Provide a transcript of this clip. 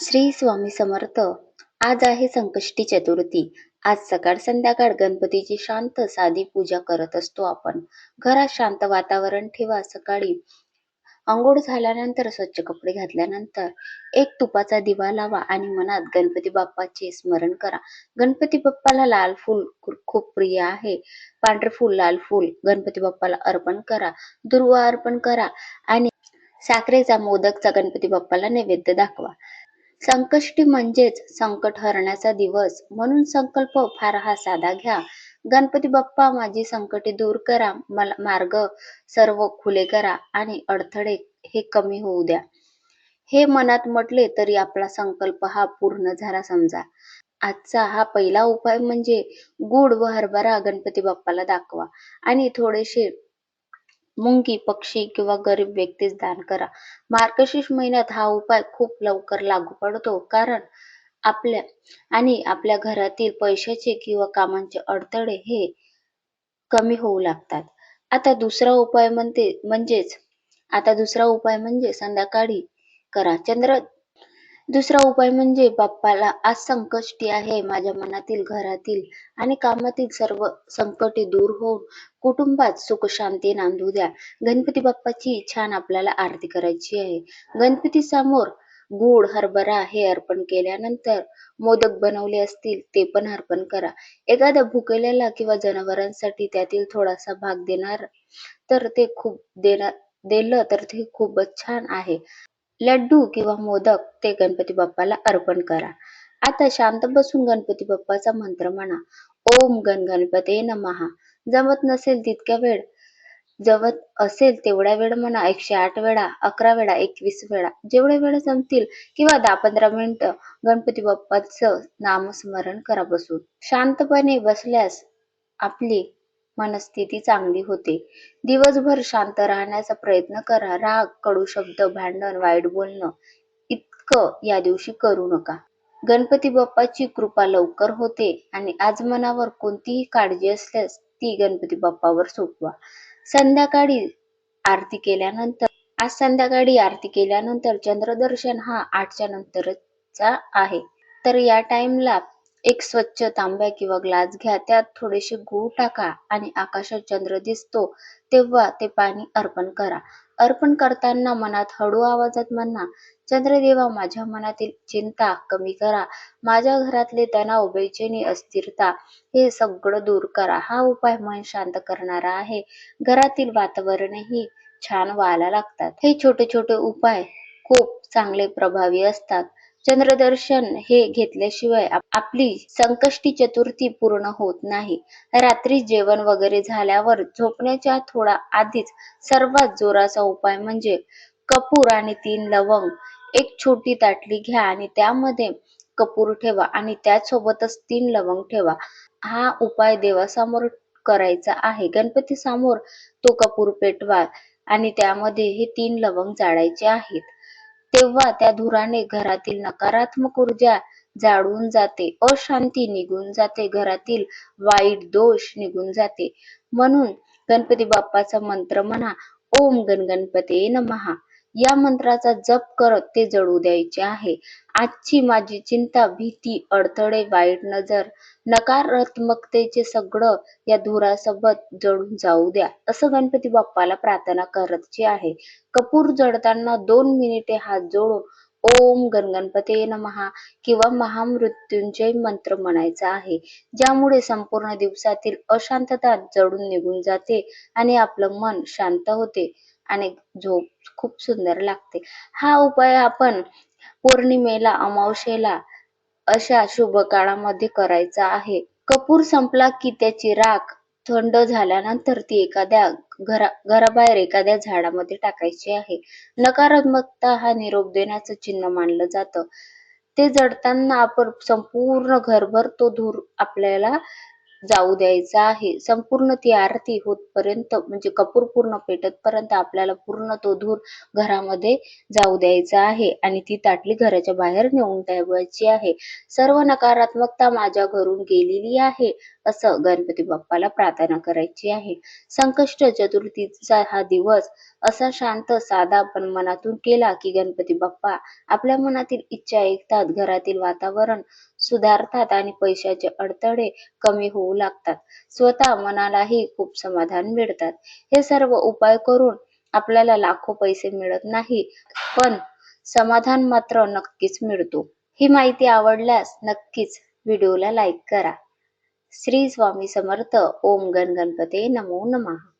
श्री स्वामी समर्थ. आज आहे संकष्टी चतुर्थी. आज सकाळ संध्याकाळ गणपतीची शांत साधी पूजा करत असतो आपण. घरात शांत वातावरण ठेवा सकाळी. अंघोळ झाल्यानंतर स्वच्छ कपडे घातल्यानंतर एक तुपाचा दिवा लावा आणि मनात गणपती बाप्पाचे स्मरण करा. गणपती बाप्पाला लाल फूल खूप प्रिय आहे. पांढरे फूल लाल फूल गणपती बाप्पाला अर्पण करा. दुर्वा अर्पण करा आणि साखरेचा मोदकचा गणपती बाप्पाला नैवेद्य दाखवा. संकष्टी म्हणजेच संकट हरण्याचा दिवस. म्हणून संकल्प फार हा साधा घ्या. गणपती बाप्पा माझी संकटे दूर करा. मला मार्ग सर्व खुले करा आणि अडथळे हे कमी होऊ द्या. हे मनात म्हटले तरी आपला संकल्प हा पूर्ण झाला समजा. आजचा हा पहिला उपाय म्हणजे गुड व हरभरा गणपती बाप्पाला दाखवा आणि थोडेसे मुंगी पक्षी किंवा गरीब व्यक्तीस दान करा. मार्गशीर्ष महिन्यात हा उपाय खूप लवकर लागू पडतो. कारण आपल्या आणि आपल्या घरातील पैशाचे किंवा कामांचे अडथळे हे कमी होऊ लागतात. आता दुसरा उपाय म्हणते म्हणजेच आता दुसरा उपाय म्हणजे संध्याकाळी करा. चंद्र दुसरा उपाय म्हणजे बाप्पाला आज संकष्टी आहे माझ्या मनातील घरातील आणि कामातील सर्व संकटे दूर होऊन कुटुंबात सुख शांती नांदू द्या. गणपती बाप्पाची छान आपल्याला आरती करायची आहे. गणपती समोर गुड हरभरा हे अर्पण केल्यानंतर मोदक बनवले असतील ते पण अर्पण करा. एखाद्या भुकेलेला किंवा जनावरांसाठी त्यातील थोडासा भाग देणार तर ते खूप देणार दिलं तर ते खूपच छान आहे. लड्डू किंवा मोदक ते गणपती बाप्पाला अर्पण करा. आता शांत बसून गणपती बाप्पाचा मंत्र म्हणा. ओम गण गणपते नमहा जमत नसेल तितक्या वेळ जमत असेल तेवढ्या वेळ म्हणा एकशे आठ वेळा अकरा वेळा एकवीस वेळा जेवढे वेळ जमतील किंवा दहा पंधरा मिनिटं गणपती बाप्पाचं नामस्मरण करा बसून. शांतपणे बसल्यास आपली मनस्थिती चांगली होते. दिवसभर शांत राहण्याचा प्रयत्न करा. राग कडू शब्द भांडण वाईट बोलणं इतकं या दिवशी करू नका. गणपती बाप्पाची कृपा लवकर होते आणि आज मनावर कोणतीही काळजी असल्यास ती गणपती बाप्पावर सोपवा. संध्याकाळी आरती केल्यानंतर आज संध्याकाळी आरती केल्यानंतर चंद्रदर्शन हा आठच्या नंतरचा आहे. तर या टाइमला एक स्वच्छ तांब्या किंवा ग्लास घ्या त्यात थोडेसे गूळ टाका आणि आकाशात चंद्र दिसतो तेव्हा ते पाणी अर्पण करा. अर्पण करताना मनात हळू आवाजात म्हणा चंद्रदेवा माझ्या मनातील चिंता कमी करा. माझ्या घरातले तणाव बेचैनी अस्थिरता हे सगळं दूर करा. हा उपाय मन शांत करणारा आहे. घरातील वातावरणही छान व्हायला लागतात. हे छोटे छोटे उपाय खूप चांगले प्रभावी असतात. चंद्रदर्शन हे घेतल्याशिवाय आपली संकष्टी चतुर्थी पूर्ण होत नाही. रात्री जेवण वगैरे झाल्यावर झोपण्याच्या थोडा आधीच सर्वात जोराचा उपाय म्हणजे कपूर आणि तीन लवंग एक छोटी ताटली घ्या आणि त्यामध्ये कपूर ठेवा आणि त्यासोबतच तीन लवंग ठेवा. हा उपाय देवासमोर करायचा आहे. गणपती समोर तो कपूर पेटवा आणि त्यामध्ये हे तीन लवंग जाळायचे आहेत. तेव्हा त्या धुराने घरातील नकारात्मक ऊर्जा जाळून जाते. अशांती निघून जाते. घरातील वाईट दोष निघून जाते. म्हणून गणपती बाप्पाचा मंत्र म्हणा ओम गण गणपते नमहा या मंत्राचा जप करत ते जळू द्यायचे आहे. आजची माझी चिंता भीती अडथळे वाईट नजर नकारात्मकतेचे सगळं या धुरासोबत जळून जाऊ द्या असं गणपती बाप्पाला प्रार्थना करायची आहे. कपूर जळताना दोन मिनिटे हात जोडून ओम गणगणपते नमहा किंवा महामृत्युंजय मंत्र म्हणायचा आहे. ज्यामुळे संपूर्ण दिवसातील अशांतता जळून निघून जाते आणि आपलं मन शांत होते. आणि झोप खूप सुंदर लागते. हा उपाय आपण पौर्णिमेला अमावशेला अशा शुभ काळामध्ये करायचा आहे. कपूर संपला की त्याची राख थंड झाल्यानंतर ती एखाद्या घरा घराबाहेर एखाद्या झाडामध्ये टाकायची आहे. नकारात्मकता हा निरोप देण्याचं चिन्ह मानलं जातं. ते जडताना आपण संपूर्ण घरभर तो धूर आपल्याला जाऊ द्यायचा आहे. संपूर्ण ती आरती होतपर्यंत म्हणजे कपूर पूर्ण पेटतपर्यंत आपल्याला पूर्ण तो धूर घरामध्ये जाऊ द्यायचा आहे आणि ती ताटली घराच्या बाहेर नेऊन ठेवायची आहे. सर्व नकारात्मकता माझ्या घरून गेलेली आहे. असं गणपती बाप्पाला प्रार्थना करायची आहे. संकष्ट चतुर्थीचा हा दिवस असा शांत साधा पण मनातून केला की गणपती बाप्पा आपल्या मनातील इच्छा ऐकतात घरातील वातावरण सुधारतात आणि पैशाचे अडथळे कमी होऊ लागतात. स्वतः मनालाही खूप समाधान मिळतात. हे सर्व उपाय करून आपल्याला लाखो पैसे मिळत नाही पण समाधान मात्र नक्कीच मिळतो. ही माहिती आवडल्यास नक्कीच व्हिडिओला लाईक करा. श्री स्वामी समर्थ. ओम गण गणपते नमो नमः.